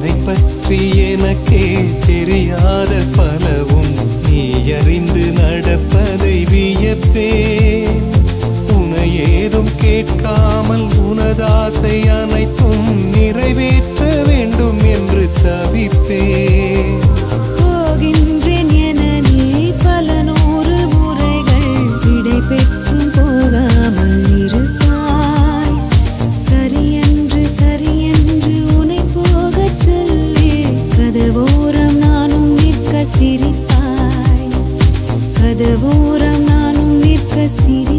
உன்னை பற்றி எனக்கே தெரியாத பலவும் நீ அறிந்து நடப்பதை வியப்பே உன ஏதும் கேட்காமல் உனதா பாத ஓரம் நானும் நிற்க சிறி